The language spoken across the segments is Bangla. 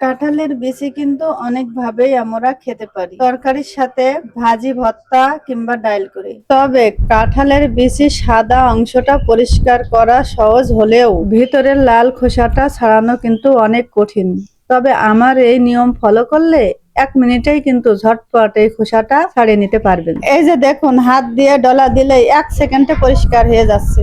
কাঁঠালের বিচি কিন্তু অনেকভাবেই আমরা খেতে পারি। তরকারির সাথে ভাজি, ভর্তা কিংবা ডাইল করে। তবে কাঁঠালের বিচি সাদা অংশটা পরিষ্কার করা সহজ হলেও ভিতরের লাল খোসাটা ছাড়ানো কিন্তু অনেক কঠিন। তবে আমার এই নিয়ম ফলো করলে এক মিনিটেই কিন্তু ঝটপট এই খোসাটা ছাড়িয়ে নিতে পারবেন। এই যে দেখুন, হাত দিয়ে ডলা দিলেই এক সেকেন্ডে পরিষ্কার হয়ে যাচ্ছে।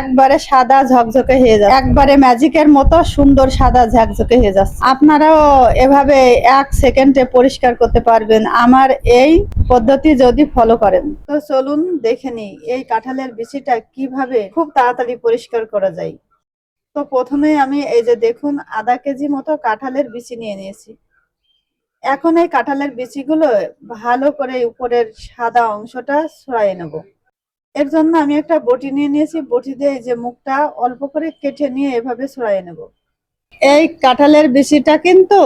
একবারে সাদা ঝকঝকে হয়ে যাচ্ছে। একবারে ম্যাজিকের মতো সুন্দর সাদা ঝকঝকে হয়ে যাচ্ছে। আপনারাও এভাবে এক সেকেন্ডে পরিষ্কার করতে পারবেন। আমার এই পদ্ধতি যদি ফলো করেন। তো চলুন দেখে নিই, এই কাঁঠালের বিচিটা কীভাবে খুব তাড়াতাড়ি পরিষ্কার করা যায়। তো প্রথমে আমি এই যে দেখুন, আধা কেজি মতো কাঁঠালের বিচি নিয়ে নিয়েছি। এখন এই কাঁঠালের বিচিগুলো ভালো করে উপরের সাদা অংশটা সরাই নেব। এর জন্য আমি একটা বটি নিয়ে নিয়েছি, বটি দিয়ে যে মুখটা অল্প করে কেটে নিয়ে এভাবে সরাই নেব। এই কাঁঠালের বিচিটা কিন্তু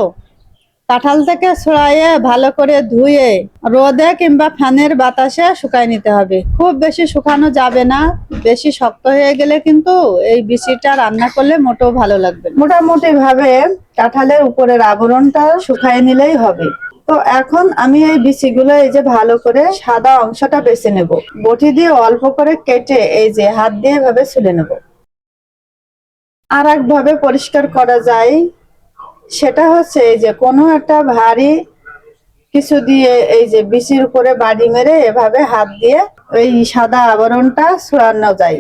কাঁঠাল থেকে ছড়াইয়ে ভালো করে ধুয়ে রোদে কিংবা ফ্যানের বাতাসে শুকাই নিতে হবে। খুব বেশি শুকানো যাবে না। বেশি শক্ত হয়ে গেলে কিন্তু এই বিচিটা রান্না করলে মোটেও ভালো লাগবে মোটামুটি ভাবে কাঁঠালের উপরের আবরণটা শুকাই নিলেই হবে। তো এখন আমি এই বিচিগুলো এই যে ভালো করে সাদা অংশটা বেছে নেব। বটি দিয়ে অল্প করে কেটে এই যে হাত দিয়ে এভাবে ছুলে নেব। আর ভাবে পরিষ্কার করা যায়। সেটা হচ্ছে এই যে কোনো একটা ভারী কিছু দিয়ে এই যে বিচির উপরে বাড়ি মেরে এভাবে হাত দিয়ে ওই সাদা আবরণটা ছড়ানো যায়।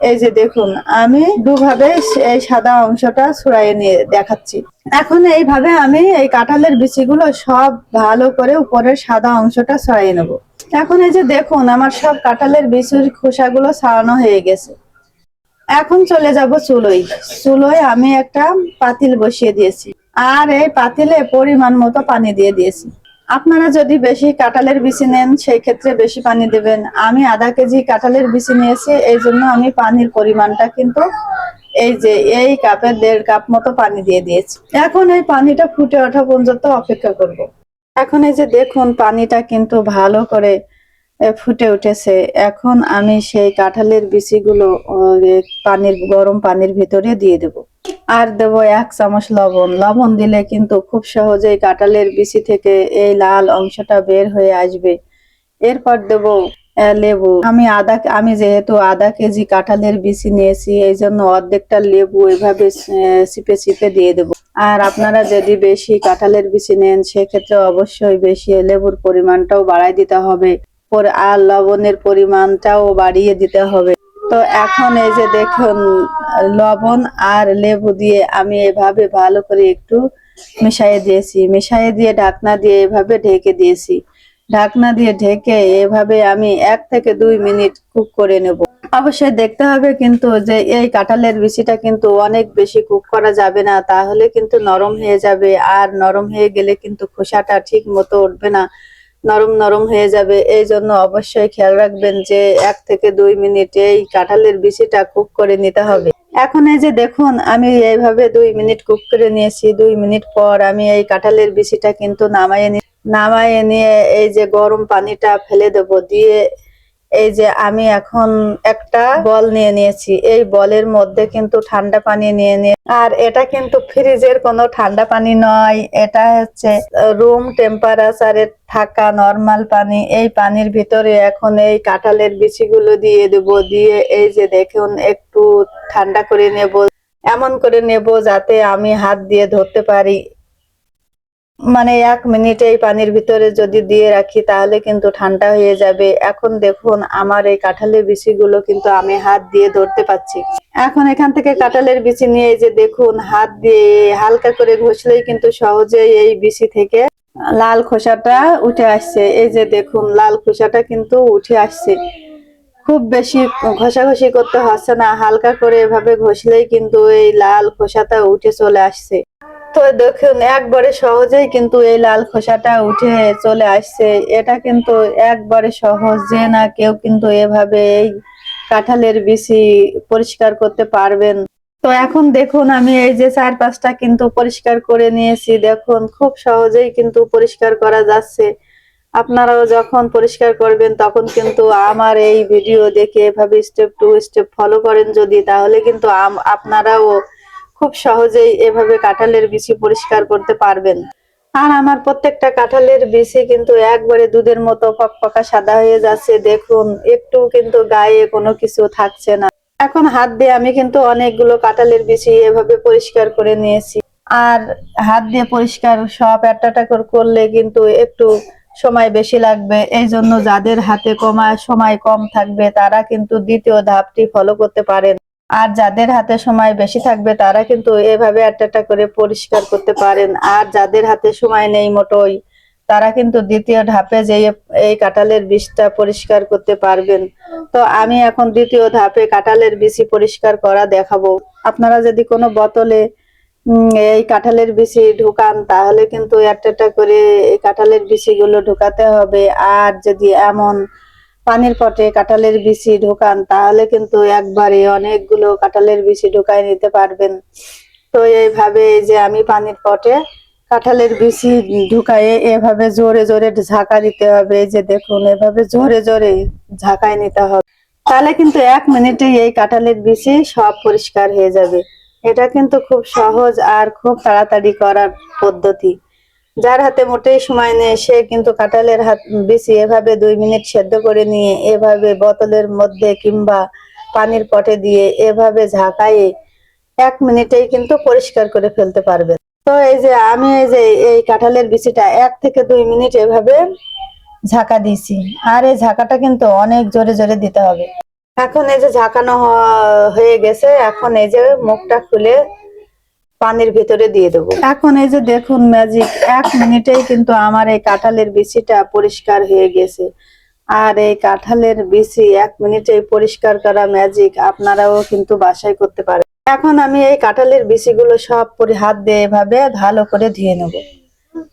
এই যে দেখুন, আমি দুভাবে এই সাদা অংশটা ছড়াইয়ে নিয়ে দেখাচ্ছি। এখন এইভাবে আমি এই কাঁঠালের বিচিগুলো সব ভালো করে উপরের সাদা অংশটা ছড়াইয়ে নেব। এখন এই যে দেখুন, আমার সব কাঁঠালের বিচির খোসাগুলো ছাড়ানো হয়ে গেছে। এখন চলে যাব চুলোই চুলোয় আমি একটা পাতিল বসিয়ে দিয়েছি। আর এই পাতিলে পরিমাণ মতো পানি দিয়ে দিয়েছি। আপনারা যদি বেশি কাঁঠালের বিচি নেন, সেই ক্ষেত্রে বেশি পানি দেবেন। আমি আধা কেজি কাঁঠালের বিচি নিয়েছি, এই জন্য আমি পানির পরিমাণটা কিন্তু এই যে এই কাপের দেড় কাপ মতো পানি দিয়ে দিয়েছি। এখন এই পানিটা ফুটে ওঠা পর্যন্ত অপেক্ষা করব। এখন এই যে দেখুন, পানিটা কিন্তু ভালো করে ফুটে উঠেছে। এখন আমি সেই কাঁঠালের বিচিগুলো পানির, গরম পানির ভিতরে দিয়ে দেব। আর দেব এক চামচ লবণ। লবণ দিলে কিন্তু খুব সহজেই কাঁঠালের বিচি থেকে এই লাল অংশটা বের হয়ে আসবে। এরপর দেব লেবু। আমি আধা, আমি যেহেতু আধা কেজি কাঁঠালের বিচি নিয়েছি, এই জন্য অর্ধেকটা লেবু এভাবে চিপে চিপে দিয়ে দেব। আর আপনারা যদি বেশি কাঁঠালের বিচি নেন, সেক্ষেত্রে অবশ্যই বেশি লেবুর পরিমাণটাও বাড়ায় দিতে হবে। আর লবণের পরিমাণটাও বাড়িয়ে দিতে হবে। তো এখন এই যে দেখুন, লবণ আর লেবু দিয়ে আমি এভাবে ভালো করে একটু মিশিয়ে দিয়েছি। মিশিয়ে দিয়ে ঢাকনা দিয়ে এভাবে ঢেকে দিয়েছি। ঢাকনা দিয়ে ঢেকে এভাবে আমি এক থেকে দুই মিনিট কুক করে নেব। অবশ্যই দেখতে হবে কিন্তু যে এই কাঁঠালের বিচিটা কিন্তু অনেক বেশি কুক করা যাবে না, তাহলে কিন্তু নরম হয়ে যাবে। আর নরম হয়ে গেলে কিন্তু খোসাটা ঠিক মতো উঠবে না। নরম নরম হয়ে যাবে। এই জন্য অবশ্যই খেয়াল রাখবেন যে এক থেকে দুই মিনিট এই কাঁঠালের বিচিটা কুক করে নিতে হবে। এখন এই যে দেখুন, আমি এইভাবে দুই মিনিট কুক করে নিয়েছি। দুই মিনিট পর আমি এই কাঁঠালের বিচিটা কিন্তু নামাইয়ে নামাইয়ে নিয়ে এই যে গরম পানিটা ফেলে দেব, দিয়ে এই যে আমি এখন একটা বল নিয়ে নিয়েছি। এই বলের মধ্যে কিন্তু ঠান্ডা পানি নিয়ে নিয়ে আর এটা কিন্তু ফ্রিজের কোনো ঠান্ডা পানি নয়। এটা হচ্ছে রুম টেম্পারেচারে থাকা নর্মাল পানি। এই পানির ভিতরে এখন এই কাঁঠালের বিচিগুলো দিয়ে দেব। দিয়ে এই যে দেখুন, একটু ঠান্ডা করে নেব। এমন করে নেব যাতে আমি হাত দিয়ে ধরতে পারি। মানে এক মিনিট এই পানির ভিতরে যদি দিয়ে রাখি, তাহলে কিন্তু ঠান্ডা হয়ে যাবে। এখন দেখুন, আমার এই কাঁঠালের বিচিগুলো কিন্তু আমি হাত দিয়ে ধরতে পাচ্ছি এখন এখান থেকে কাঁঠালের বিচি নিয়ে যে দেখুন, হাত দিয়ে হালকা করে ঘষলেই কিন্তু সহজেই এই বিচি থেকে লাল খোসাটা উঠে আসছে। এই যে দেখুন, লাল খোসাটা কিন্তু উঠে আসছে। খুব বেশি ঘষাঘষি করতে হচ্ছে না, হালকা করে এভাবে ঘষলেই কিন্তু এই লাল খোসাটা উঠে চলে আসছে। তো দেখুন, একবারে সহজেই কিন্তু এই লাল খোসাটা উঠে চলে আসছে। এটা কিন্তু একবারে সহজ যে না কেউ কিন্তু এভাবে এই কাঁঠালের বিচি পরিষ্কার করতে পারবেন। তো এখন দেখুন, আমি এই যে চার পাঁচটা কিন্তু পরিষ্কার করে নিয়েছি। দেখুন, খুব সহজেই কিন্তু পরিষ্কার করা যাচ্ছে। আপনারাও যখন পরিষ্কার করবেন, তখন কিন্তু আমার এই ভিডিও দেখে এভাবে স্টেপ টু স্টেপ ফলো করেন যদি। তাহলে কিন্তু আপনারাও খুব সহজেই এভাবে কাঁঠালের বিচি পরিষ্কার করতে পারবেন। আর আমার প্রত্যেকটা কাঁঠালের বিচি কিন্তু একবারে দুধের মতো ফকফকা সাদা হয়ে যাচ্ছে। দেখুন, একটু কিন্তু গায়ে কোনো কিছু থাকছে না। এখন হাত দিয়ে আমি কিন্তু অনেকগুলো কাঁঠালের বিচি এভাবে পরিষ্কার করে নিয়েছি। আর হাত দিয়ে পরিষ্কার সব একটা করে করলে কিন্তু একটু সময় বেশি লাগবে। এই জন্য যাদের হাতে কমা, সময় কম থাকবে, তারা কিন্তু দ্বিতীয় ধাপটি ফলো করতে পারেন। আর যাদের হাতে সময় বেশি থাকবে তারা কিন্তু এভাবে একটা করে পরিষ্কার করতে পারেন। আর যাদের হাতে সময় নেই মোটই, তারা কিন্তু দ্বিতীয় ধাপে যে এই কাঁঠালের বীজটা পরিষ্কার করতে পারবেন। তো আমি এখন দ্বিতীয় ধাপে কাঁঠালের বিচি পরিষ্কার করা দেখাবো। আপনারা যদি কোনো বোতলে এই কাঁঠালের বিচি ঢুকান, তাহলে কিন্তু একটা করে এই কাঁঠালের বিচিগুলো ঢুকাতে হবে। আর যদি এমন পানির পটে কাঁঠালের বিচি ঢোকান, তাহলে কিন্তু একবারে অনেকগুলো কাঁঠালের বিচি ঢুকায় নিতে পারবেন। তো এইভাবে এই যে আমি পানির পটে কাঁঠালের বিচি ঢুকায়ে এভাবে জোরে জোরে ঝাঁকা দিতে হবে। যে দেখুন, এভাবে জোরে জোরে ঝাঁকায় নিতে হবে। তাহলে কিন্তু এক মিনিটে এই কাঁঠালের বিচি সব পরিষ্কার হয়ে যাবে। এটা কিন্তু খুব সহজ আর খুব তাড়াতাড়ি করার পদ্ধতি। যার হাতে মোটেই সময় নেই, সে কিন্তু কাঁঠালের হাত বিচি এভাবে দুই মিনিট সেদ্ধ করে নিয়ে, এভাবে বোতলের মধ্যে কিংবা পানির পটে দিয়ে এভাবে ঝাঁকায়ে এক মিনিটেই কিন্তু পরিষ্কার করে ফেলতে পারবে তো এই যে আমি এই যে এই কাঁঠালের বিচিটা এক থেকে দুই মিনিট এভাবে ঝাঁকা দিয়েছি। আর এই ঝাঁকাটা কিন্তু অনেক জোরে জোরে দিতে হবে। এখন এই যে ঝাঁকানো হয়ে গেছে, এখন এই যে মুখটা খুলে পানির ভিতরে দিয়ে দেবো। এখন এই যে দেখুন ম্যাজিক এক মিনিটেই কিন্তু আমার এই কাঁঠালের বিচিটা পরিষ্কার হয়ে গেছে। আর এই কাঁঠালের বিচি এক মিনিটে পরিষ্কার করা ম্যাজিক আপনারাও কিন্তু বাসায় করতে পারেন। এখন আমি এই কাঁঠালের বিচিগুলো সব পরি হাত দিয়ে এভাবে ভালো করে ধুয়ে নেব।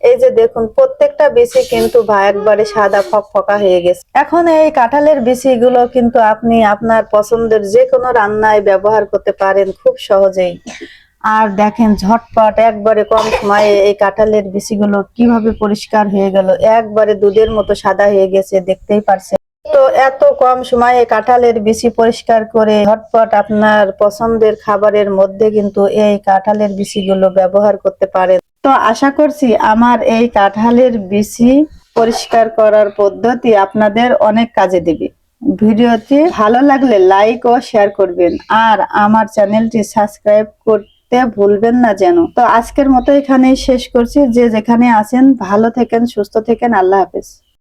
এই যে দেখুন, প্রত্যেকটা বিচি কিন্তু একবারে সাদা ফকফকা হয়ে গেছে। এখন এই কাঁঠালের বিচিগুলো কিন্তু আপনি আপনার পছন্দের যে কোনো রান্নায় ব্যবহার করতে পারেন খুব সহজেই। আর দেখেন ঝটপট একবারে কম সময়ে এই কাঁঠালের বিচিগুলো কীভাবে পরিষ্কার হয়ে গেল? একবারে দুধের মতো সাদা হয়ে গেছে, দেখতেই পারছেন। তো এত কম সময়ে কাঁঠালের বিচি পরিষ্কার করে ঝটপট আপনার পছন্দের খাবারের মধ্যে কিন্তু এই কাঁঠালের বিচিগুলো ব্যবহার করতে পারেন। তো আশা করছি আমার এই কাঁঠালের বিচি পরিষ্কার করার পদ্ধতি আপনাদের অনেক কাজে দিবে। ভিডিওটি ভালো লাগলে লাইক ও শেয়ার করবেন। আর আমার চ্যানেলটি সাবস্ক্রাইব করতে ভুলবেন না যেন। তো আজকের মতো এখানেই শেষ করছি। যে যেখানে আছেন, ভালো থেকেন, সুস্থ থেকেন। আল্লাহ হাফেজ।